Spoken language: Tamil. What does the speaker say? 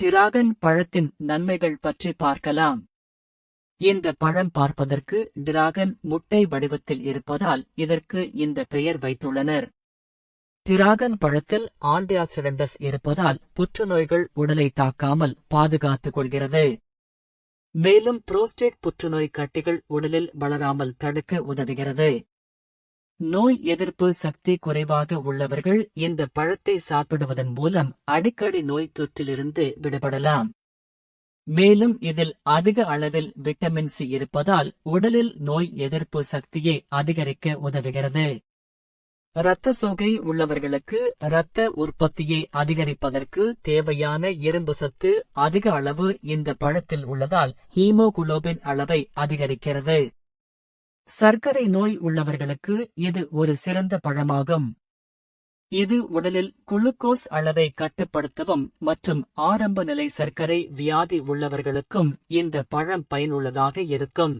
டிராகன் பழத்தின் நன்மைகள் பற்றி பார்க்கலாம். இந்த பழம் பார்ப்பதற்கு டிராகன் முட்டை வடிவத்தில் இருப்பதால் இதற்கு இந்த பெயர் வைத்துள்ளனர். டிராகன் பழத்தில் ஆன்டிஆக்சிடென்டஸ் இருப்பதால் புற்றுநோய்கள் உடலை தாக்காமல் பாதுகாத்துக் கொள்கிறது. மேலும் புரோஸ்டேட் புற்றுநோய் கட்டிகள் உடலில் வளராமல் தடுக்க உதவுகிறது. நோய் எதிர்ப்பு சக்தி குறைவாக உள்ளவர்கள் இந்த பழத்தை சாப்பிடுவதன் மூலம் அடிக்கடி நோய் தொற்றிலிருந்து விடுபடலாம். மேலும் இதில் அதிக அளவில் விட்டமின் சி இருப்பதால் உடலில் நோய் எதிர்ப்பு சக்தியை அதிகரிக்க உதவுகிறது. இரத்த சோகை உள்ளவர்களுக்கு இரத்த உற்பத்தியை அதிகரிப்பதற்கு தேவையான இரும்பு சத்து அதிக அளவு இந்த பழத்தில் உள்ளதால் ஹீமோகுளோபின் அளவை அதிகரிக்கிறது. சர்க்கரை நோய் உள்ளவர்களுக்கு இது ஒரு சிறந்த பழமாகும். இது உடலில் குளுக்கோஸ் அளவை கட்டுப்படுத்தவும் மற்றும் ஆரம்ப நிலை சர்க்கரை வியாதி உள்ளவர்களுக்கும் இந்த பழம் பயனுள்ளதாக இருக்கும்.